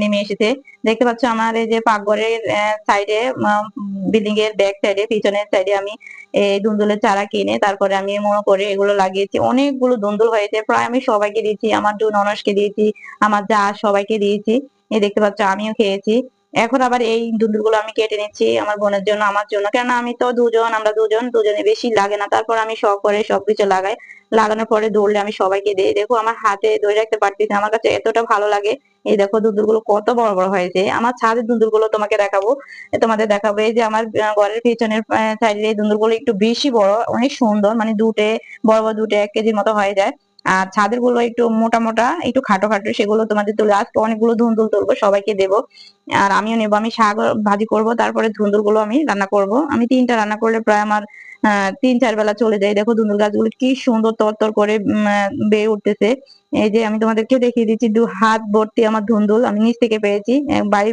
নেমে এসেছে। দেখতে পাচ্ছ আমার এই যে পাকঘরের সাইডে বিল্ডিং এর ব্যাক সাইডে পিছনের সাইডে আমি এই দুন্দুলের চারা কিনে, তারপরে আমি মনে করে এগুলো লাগিয়েছি। অনেকগুলো দুন্দুল হয়েছে, প্রায় আমি সবাইকে দিয়েছি, আমার দু ননসকে দিয়েছি, আমার যা সবাইকে দিয়েছি। এই দেখতে পাচ্ছ আমিও খেয়েছি। এখন আবার এই দুন্দুলগুলো আমি কেটে নিচ্ছি আমার বোনের জন্য, আমার জন্য। কেননা আমি তো দুজন, আমরা দুজন, দুজনে বেশি লাগে না। তারপর আমি শখ করে সবকিছু লাগাই। লাগানোর পরে দৌড়লে আমি সবাইকে দিই। দেখো আমার হাতে ধরে রাখতে পারতেছি আমার কাছে এতটা ভালো লাগে। এই দেখো দুধুরগুলো কত বড় বড় হয়েছে। আমার ছাদের দুধুরগুলো তোমাকে দেখাবো। তোমাদের দেখাবো। এই যে আমার ঘরের পিছনের সাইডের এই দুধুরগুলো একটু বেশি বড়, অনেক সুন্দর মানে দুটে, বড় বড় দুটে এক কেজির মতো হয়ে যায়। আর ছাদেরগুলো একটু মোটা মোটা, একটু খাটো খাটো, সেগুলো তোমাদের তুলে আজকে অনেকগুলো ধুন্দুল তুলবো, সবাইকে দেবো। আর আমিও নেব, আমি শাক ভাজি করব, তারপরে ধুন্দুলগুলো আমি রান্না করব। আমি তিনটা রান্না করলে প্রায় আমার তিন চার বেলা চলে যায়। দেখো ধুন্দুল গাছগুলো কি সুন্দর তর করে বেয়ে উঠতেছে। এই যে আমি তোমাদেরকে দেখিয়ে দিচ্ছি, দু হাত ভর্তি আমার ধুন্দুল, আমি নিচ থেকে পেয়েছি। বাড়ির